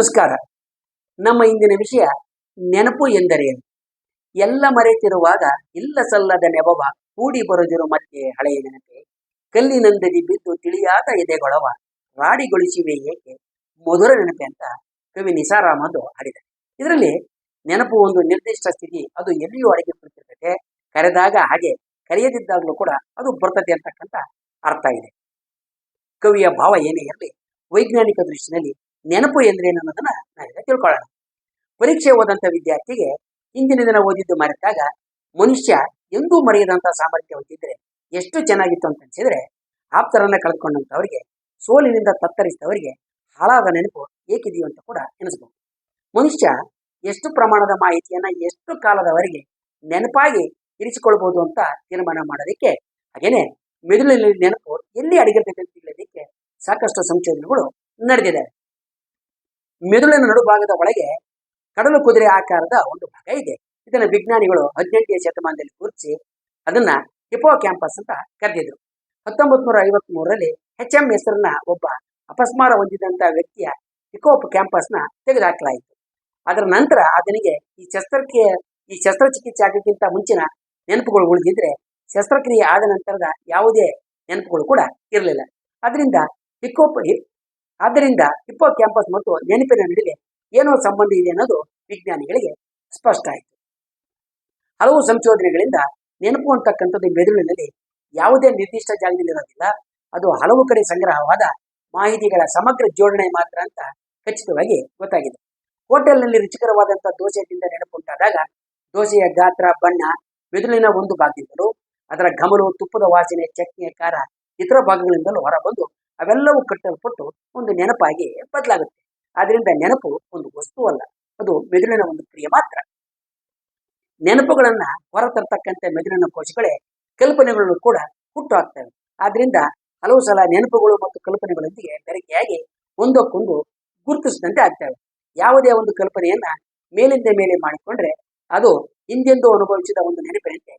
ನಮಸ್ಕಾರ. ನಮ್ಮ ಇಂದಿನ ವಿಷಯ ನೆನಪು ಎಂದರೇನು ಎಲ್ಲ ಮರೆತಿರುವಾಗ ಇಲ್ಲ ಸಲ್ಲದ ನೆಬವ ಕೂಡಿ ಬರುದಿರು ಮತ್ತೆ ಹಳೆಯ ನೆನಪೆ. ಕಲ್ಲಿನಂದದಿ ಬಿದ್ದು ತಿಳಿಯಾದ ಎದೆಗೊಳವ ರಾಡಿಗೊಳಿಸಿವೆ ಏಕೆ? ಮಧುರ ನೆನಪೆ ಅಂತ ಕವಿ ನಿಸಾರಾಮ್ ಅಂದು ಹಾಡಿದ್ದಾರೆ ಇದರಲ್ಲಿ ನೆನಪು ಒಂದು ನಿರ್ದಿಷ್ಟ ಸ್ಥಿತಿ ಅದು ಎಲ್ಲಿಯೂ ಅಡಿಗೆ ಕುಳಿತಿರ್ತದೆ ಕರೆದಾಗ ಹಾಗೆ ಕರೆಯದಿದ್ದಾಗಲೂ ಕೂಡ ಅದು ಬರ್ತದೆ ಅಂತಕ್ಕಂಥ ಅರ್ಥ ಇದೆ. ಕವಿಯ ಭಾವ ಏನೇ ಇರಲಿ, ವೈಜ್ಞಾನಿಕ ದೃಷ್ಟಿನಲ್ಲಿ ನೆನಪು ಎಂದ್ರೇನು ಅನ್ನೋದನ್ನ ನಾವೀಗ ತಿಳ್ಕೊಳ್ಳೋಣ. ಪರೀಕ್ಷೆ ಓದಂತ ವಿದ್ಯಾರ್ಥಿಗೆ ಹಿಂದಿನ ದಿನ ಓದಿದ್ದು ಮರೆತಾಗ ಮನುಷ್ಯ ಎಂದೂ ಮರೆಯದಂತ ಸಾಮರ್ಥ್ಯ ಹೊಂದಿದ್ರೆ ಎಷ್ಟು ಚೆನ್ನಾಗಿತ್ತು ಅಂತ ಅನ್ಸಿದ್ರೆ ಆಪ್ತರನ್ನ ಕಳೆದುಕೊಂಡಂತವರಿಗೆ ಸೋಲಿನಿಂದ ತತ್ತರಿಸಿದವರಿಗೆ ಹಾಳಾದ ನೆನಪು ಏಕಿದೆಯೋ ಅಂತ ಕೂಡ ಎನಿಸಬಹುದು. ಮನುಷ್ಯ ಎಷ್ಟು ಪ್ರಮಾಣದ ಮಾಹಿತಿಯನ್ನ ಎಷ್ಟು ಕಾಲದವರೆಗೆ ನೆನಪಾಗಿ ಇರಿಸಿಕೊಳ್ಬಹುದು ಅಂತ ತೀರ್ಮಾನ ಮಾಡೋದಕ್ಕೆ, ಹಾಗೇನೆ ಮೆದುಳಿನಲ್ಲಿ ನೆನಪು ಎಲ್ಲಿ ಅಡಗಿರ್ತದೆ ಸಾಕಷ್ಟು ಸಂಶೋಧನೆಗಳು ನಡೆದಿದೆ ಮೆದುಳಿನ ನಡುಭಾಗದ ಒಳಗೆ ಕಡಲು ಕುದುರೆ ಆಕಾರದ ಒಂದು ಭಾಗ ಇದೆ. ಇದನ್ನು ವಿಜ್ಞಾನಿಗಳು ಹದಿನೆಂಟನೇ ಶತಮಾನದಲ್ಲಿ ಗುರುತಿಸಿ ಅದನ್ನ ಹಿಪೋ ಕ್ಯಾಂಪಸ್ ಅಂತ ಕರೆದಿದ್ರು. ಹತ್ತೊಂಬತ್ ನೂರ ಐವತ್ ಮೂರರಲ್ಲಿ ಎಚ್ ಎಂ ಹೆಸರನ್ನ ಒಬ್ಬ ಅಪಸ್ಮಾರ ಹೊಂದಿದಂತ ವ್ಯಕ್ತಿಯ ಹಿಕೋಪ್ ಕ್ಯಾಂಪಸ್ನ ತೆಗೆದುಹಾಕಲಾಯಿತು. ಅದರ ನಂತರ ಅದನಿಗೆ ಈ ಶಸ್ತ್ರಕ್ರಿಯೆ, ಈ ಶಸ್ತ್ರಚಿಕಿತ್ಸೆ ಆಗೋಕ್ಕಿಂತ ಮುಂಚಿನ ನೆನಪುಗಳು ಉಳಿದಿದ್ರೆ ಶಸ್ತ್ರಕ್ರಿಯೆ ಆದ ನಂತರದ ಯಾವುದೇ ನೆನಪುಗಳು ಕೂಡ ಇರಲಿಲ್ಲ. ಅದರಿಂದ ಹಿಕೋಪ್ ಆದ್ದರಿಂದ ಹಿಪ್ಪೋ ಕ್ಯಾಂಪಸ್ ಮತ್ತು ನೆನಪಿನ ನಡುವೆ ಏನೋ ಸಂಬಂಧ ಇದೆ ಅನ್ನೋದು ವಿಜ್ಞಾನಿಗಳಿಗೆ ಸ್ಪಷ್ಟ ಆಯಿತು. ಹಲವು ಸಂಶೋಧನೆಗಳಿಂದ ನೆನಪು ಅಂತಕ್ಕಂಥದ್ದು ಮೆದುಳಿನಲ್ಲಿ ಯಾವುದೇ ನಿರ್ದಿಷ್ಟ ಜಾಗದಲ್ಲಿ ಇರೋದಿಲ್ಲ. ಅದು ಹಲವು ಕಡೆ ಸಂಗ್ರಹವಾದ ಮಾಹಿತಿಗಳ ಸಮಗ್ರ ಜೋಡಣೆ ಮಾತ್ರ ಅಂತ ಖಚಿತವಾಗಿ ಗೊತ್ತಾಗಿದೆ. ಹೋಟೆಲ್ನಲ್ಲಿ ರುಚಿಕರವಾದಂತಹ ದೋಸೆ ತಿಂದ ನೆನಪುಂಟಾದಾಗ ದೋಸೆಯ ಗಾತ್ರ, ಬಣ್ಣ, ಮೆದುಳಿನ ಒಂದು ಭಾಗದಿಂದಲೂ ಅದರ ಘಮಲು, ತುಪ್ಪದ ವಾಸನೆ, ಚಟ್ನಿಯ ಖಾರ ಇತರ ಭಾಗಗಳಿಂದಲೂ ಹೊರಬಂದು ಅವೆಲ್ಲವೂ ಕಟ್ಟಲ್ಪಟ್ಟು ಒಂದು ನೆನಪಾಗಿ ಬದಲಾಗುತ್ತೆ. ಆದ್ರಿಂದ ನೆನಪು ಒಂದು ವಸ್ತು ಅಲ್ಲ. ಅದು ಮೆದುಳಿನ ಒಂದು ಕ್ರಿಯೆ ಮಾತ್ರ. ನೆನಪುಗಳನ್ನ ಹೊರತರ್ತಕ್ಕಂಥ ಮೆದುಳಿನ ಕೋಶಗಳೇ ಕಲ್ಪನೆಗಳನ್ನು ಕೂಡ ಹುಟ್ಟು ಹಾಕ್ತವೆ ಆದ್ರಿಂದ ಹಲವು ಸಲ ನೆನಪುಗಳು ಮತ್ತು ಕಲ್ಪನೆಗಳೊಂದಿಗೆ ಬೆರಕೆಯಾಗಿ ಒಂದಕ್ಕೊಂದು ಗುರುತಿಸಿದಂತೆ ಆಗ್ತವೆ. ಯಾವುದೇ ಒಂದು ಕಲ್ಪನೆಯನ್ನ ಮೇಲಿಂದ ಮೇಲೆ ಮಾಡಿಕೊಂಡ್ರೆ ಅದು ಹಿಂದೆಂದು ಅನುಭವಿಸಿದ ಒಂದು ನೆನಪಿನಂತೆ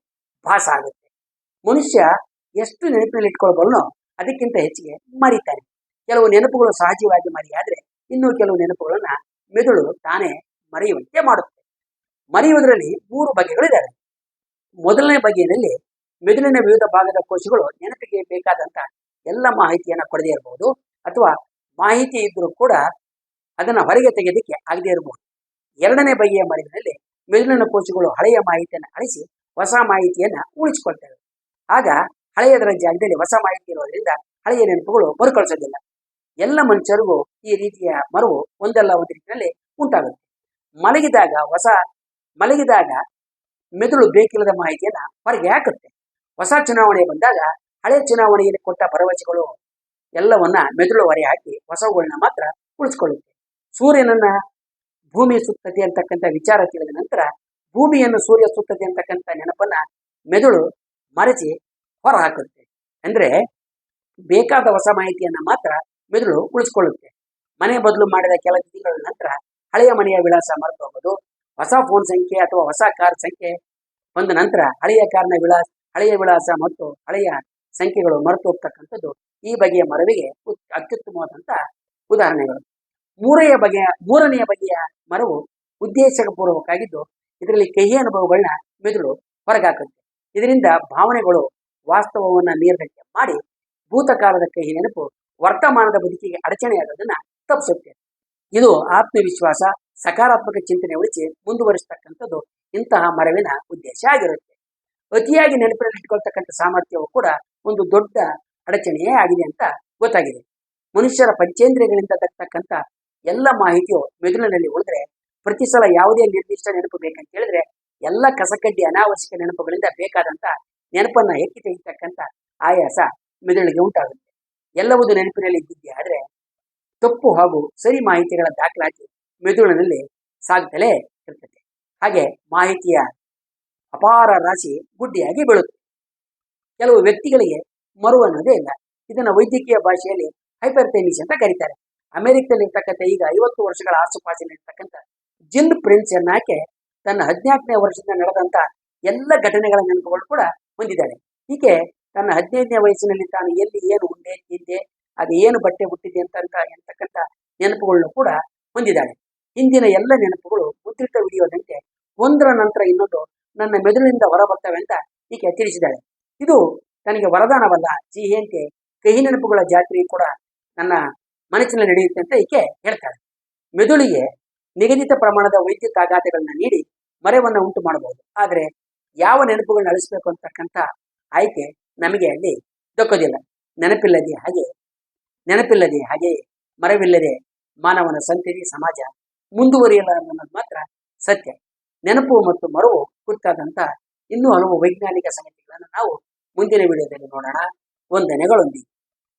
ಭಾಸ ಆಗುತ್ತೆ. ಮನುಷ್ಯ ಎಷ್ಟು ನೆನಪಿನಲ್ಲಿ ಇಟ್ಕೊಳ್ಬಲ್ಲೋ ಅದಕ್ಕಿಂತ ಹೆಚ್ಚಿಗೆ ಮರೀತಾರೆ. ಕೆಲವು ನೆನಪುಗಳು ಸಹಜವಾಗಿ ಮರೆಯಾದರೆ ಇನ್ನೂ ಕೆಲವು ನೆನಪುಗಳನ್ನ ಮೆದುಳು ತಾನೇ ಮರೆಯುವಂತೆ ಮಾಡುತ್ತೆ. ಮರೆಯುವುದರಲ್ಲಿ ಮೂರು ಬಗೆಗಳಿದ್ದಾವೆ ಮೊದಲನೇ ಬಗೆಯಲ್ಲಿ ಮೆದುಳಿನ ವಿವಿಧ ಭಾಗದ ಕೋಶಗಳು ನೆನಪಿಗೆ ಬೇಕಾದಂತ ಎಲ್ಲ ಮಾಹಿತಿಯನ್ನ ಕೊಡದೇ ಇರಬಹುದು ಅಥವಾ ಮಾಹಿತಿ ಇದ್ರೂ ಕೂಡ ಅದನ್ನ ಹೊರಗೆ ತೆಗೆಯೋದಕ್ಕೆ ಆಗದೇ ಇರಬಹುದು ಎರಡನೇ ಬಗೆಯ ಮರೆಯಲ್ಲಿ ಮೆದುಳಿನ ಕೋಶಗಳು ಹಳೆಯ ಮಾಹಿತಿಯನ್ನು ಅಳಿಸಿ ಹೊಸ ಮಾಹಿತಿಯನ್ನ ಉಳಿಸಿಕೊಳ್ತವೆ. ಆಗ ಹಳೆಯದರ ಜಾಗದಲ್ಲಿ ಹೊಸ ಮಾಹಿತಿ ಇರೋದ್ರಿಂದ ಹಳೆಯ ನೆನಪುಗಳು ಮರುಕಳಿಸೋದಿಲ್ಲ. ಎಲ್ಲ ಮನುಷ್ಯರಿಗೂ ಈ ರೀತಿಯ ಮರವು ಒಂದಲ್ಲ ಒಂದು ರೀತಿಯಲ್ಲಿ ಉಂಟಾಗುತ್ತೆ. ಮಲಗಿದಾಗ ಹೊಸ, ಮಲಗಿದಾಗ ಮೆದುಳು ಬೇಕಿಲ್ಲದ ಮಾಹಿತಿಯನ್ನ ಹೊರಗೆ ಹಾಕುತ್ತೆ. ಹೊಸ ಚುನಾವಣೆ ಬಂದಾಗ ಹಳೆ ಚುನಾವಣೆಯಲ್ಲಿ ಕೊಟ್ಟ ಭರವಸೆಗಳು ಎಲ್ಲವನ್ನ ಮೆದುಳು ಹೊರೆ ಹಾಕಿ ಹೊಸವುಗಳನ್ನ ಮಾತ್ರ ಉಳಿಸ್ಕೊಳ್ಳುತ್ತೆ. ಸೂರ್ಯನನ್ನ ಭೂಮಿ ಸುತ್ತತೆ ಅಂತಕ್ಕಂಥ ವಿಚಾರ ತಿಳಿದ ನಂತರ ಭೂಮಿಯನ್ನು ಸೂರ್ಯ ಸುತ್ತತೆ ಅಂತಕ್ಕಂಥ ನೆನಪನ್ನ ಮೆದುಳು ಮರೆಸಿ ಹೊರ ಹಾಕುತ್ತೆ. ಅಂದ್ರೆ ಬೇಕಾದ ಹೊಸ ಮಾಹಿತಿಯನ್ನ ಮಾತ್ರ ಮೆದುಳು ಉಳಿಸ್ಕೊಳ್ಳುತ್ತೆ. ಮನೆ ಬದಲು ಮಾಡಿದ ಕೆಲ ತಿಂಗಳ ನಂತರ ಹಳೆಯ ಮನೆಯ ವಿಳಾಸ ಮರೆತು ಹೋಗೋದು, ಹೊಸ ಫೋನ್ ಸಂಖ್ಯೆ ಅಥವಾ ಹೊಸ ಕಾರ್ ಸಂಖ್ಯೆ ಬಂದ ನಂತರ ಹಳೆಯ ಕಾರ್ನ ವಿಳಾಸ, ಹಳೆಯ ವಿಳಾಸ ಮತ್ತು ಹಳೆಯ ಸಂಖ್ಯೆಗಳು ಮರೆತು ಹೋಗ್ತಕ್ಕಂಥದ್ದು ಈ ಬಗೆಯ ಮರವಿಗೆ ಅತ್ಯುತ್ತಮವಾದಂತ ಉದಾಹರಣೆಗಳು. ಮೂರನೆಯ ಬಗೆಯ ಮೂರನೆಯ ಬಗೆಯ ಮರವು ಉದ್ದೇಶಪೂರ್ವಕವಾಗಿದ್ದು ಇದರಲ್ಲಿ ಕಹಿ ಅನುಭವಗಳನ್ನ ಮೆದುಳು ಹೊರಗಾಕುತ್ತೆ. ಇದರಿಂದ ಭಾವನೆಗಳು ವಾಸ್ತವವನ್ನ ನಿರ್ಲಕ್ಷ್ಯ ಮಾಡಿ ಭೂತಕಾಲದ ಕಹಿ ನೆನಪು ವರ್ತಮಾನದ ಬದುಕಿಗೆ ಅಡಚಣೆಯಾಗೋದನ್ನ ತಪ್ಪಿಸುತ್ತೆ. ಇದು ಆತ್ಮವಿಶ್ವಾಸ, ಸಕಾರಾತ್ಮಕ ಚಿಂತನೆ ಉಳಿಸಿ ಮುಂದುವರಿಸತಕ್ಕಂಥದ್ದು ಇಂತಹ ಮರವಿನ ಉದ್ದೇಶ ಆಗಿರುತ್ತೆ. ಅತಿಯಾಗಿ ನೆನಪಿನಲ್ಲಿಟ್ಟುಕೊಳ್ತಕ್ಕಂಥ ಸಾಮರ್ಥ್ಯವು ಕೂಡ ಒಂದು ದೊಡ್ಡ ಅಡಚಣೆಯೇ ಆಗಿದೆ ಅಂತ ಗೊತ್ತಾಗಿದೆ. ಮನುಷ್ಯರ ಪಂಚೇಂದ್ರಿಯಗಳಿಂದ ತಕ್ಕಂಥ ಎಲ್ಲ ಮಾಹಿತಿಯು ಮೆದುಳಿನಲ್ಲಿ ಉಳಿದ್ರೆ ಪ್ರತಿ ಸಲ ಯಾವುದೇ ನಿರ್ದಿಷ್ಟ ನೆನಪು ಬೇಕಂತ ಹೇಳಿದ್ರೆ ಎಲ್ಲ ಕಸಕಡ್ಡಿ ಅನಾವಶ್ಯಕ ನೆನಪುಗಳಿಂದ ಬೇಕಾದಂತ ನೆನಪನ್ನ ಎತ್ತಿ ತೆಗಿತಕ್ಕಂಥ ಆಯಾಸ ಮೆದುಳಿಗೆ ಉಂಟಾಗುತ್ತೆ. ಎಲ್ಲವೂ ನೆನಪಿನಲ್ಲಿ ಇದ್ದಿದ್ದೆ ಆದ್ರೆ ತಪ್ಪು ಹಾಗೂ ಸರಿ ಮಾಹಿತಿಗಳ ದಾಖಲಾತಿ ಮೆದುಳಿನಲ್ಲಿ ಸಾಗ್ದಲೇ ಇರ್ತದೆ. ಹಾಗೆ ಮಾಹಿತಿಯ ಅಪಾರ ರಾಶಿ ಗುಡ್ಡಿಯಾಗಿ ಬೀಳುತ್ತೆ. ಕೆಲವು ವ್ಯಕ್ತಿಗಳಿಗೆ ಮರು ಅನ್ನೋದೇ ಇಲ್ಲ. ಇದನ್ನ ವೈದ್ಯಕೀಯ ಭಾಷೆಯಲ್ಲಿ ಹೈಪರ್ಟೈನಿಸ್ ಅಂತ ಕರೀತಾರೆ. ಅಮೆರಿಕದಲ್ಲಿ ಇರ್ತಕ್ಕಂಥ ಈಗ ಐವತ್ತು ವರ್ಷಗಳ ಆಸುಪಾಸಿನಲ್ಲಿ ಇರ್ತಕ್ಕಂಥ ಜಿಲ್ ಪ್ರಿನ್ಸ್ ಎನ್ನಾಕೆ ತನ್ನ ಹದಿನಾಲ್ಕನೇ ವರ್ಷದಿಂದ ನಡೆದಂತ ಎಲ್ಲ ಘಟನೆಗಳ ನೆನಪುಗಳು ಕೂಡ ಹೊಂದಿದ್ದಾಳೆ. ಹೀಗೆ ತನ್ನ ಹದಿನೈದನೇ ವಯಸ್ಸಿನಲ್ಲಿ ತಾನು ಎಲ್ಲಿ ಏನು ಉಂಡೆ, ತಿಂದೆ, ಅದು ಏನು ಬಟ್ಟೆ ಹುಟ್ಟಿದೆ ಅಂತ ಎಂತಕ್ಕಂಥ ನೆನಪುಗಳನ್ನು ಕೂಡ ಹೊಂದಿದ್ದಾಳೆ. ಹಿಂದಿನ ಎಲ್ಲ ನೆನಪುಗಳು ಮುದ್ರಿತ ವಿಡಿಯೋದಂತೆ ಒಂದರ ನಂತರ ಇನ್ನೊಂದು ನನ್ನ ಮೆದುಳಿನಿಂದ ಹೊರಬರ್ತವೆ ಅಂತ ಈಕೆ ತಿಳಿಸಿದ್ದಾಳೆ. ಇದು ತನಗೆ ವರದಾನವಲ್ಲ ಸಿಹಿಯಂತೆ ಕಹಿ ನೆನಪುಗಳ ಜಾತ್ರೆ ಕೂಡ ನನ್ನ ಮನಸ್ಸಿನಲ್ಲಿ ನಡೆಯುತ್ತೆ ಅಂತ ಈಕೆ ಹೇಳ್ತಾಳೆ. ಮೆದುಳಿಗೆ ನಿಗದಿತ ಪ್ರಮಾಣದ ಆಘಾತಗಳನ್ನ ನೀಡಿ ಮರೆವನ್ನು ಉಂಟು ಮಾಡಬಹುದು ಆದರೆ ಯಾವ ನೆನಪುಗಳನ್ನ ಅಳಿಸ್ಬೇಕು ಅಂತಕ್ಕಂಥ ಆಯ್ಕೆ ನಮಗೆ ಅಲ್ಲಿ ದೊಕ್ಕೋದಿಲ್ಲ. ನೆನಪಿಲ್ಲದೆ ಹಾಗೆ ನೆನಪಿಲ್ಲದೆ ಹಾಗೆ ಮರವಿಲ್ಲದೆ ಮಾನವನ ಸಂತತಿ ಸಮಾಜ ಮುಂದುವರಿಯಲ್ಲ ಅನ್ನೋದು ಮಾತ್ರ ಸತ್ಯ. ನೆನಪು ಮತ್ತು ಮರವು ಕುರಿತಾದಂಥ ಇನ್ನೂ ಹಲವು ವೈಜ್ಞಾನಿಕ ಸಂಗತಿಗಳನ್ನು ನಾವು ಮುಂದಿನ ವಿಡಿಯೋದಲ್ಲಿ ನೋಡೋಣ. ವಂದನೆಗಳೊಂದಿಗೆ.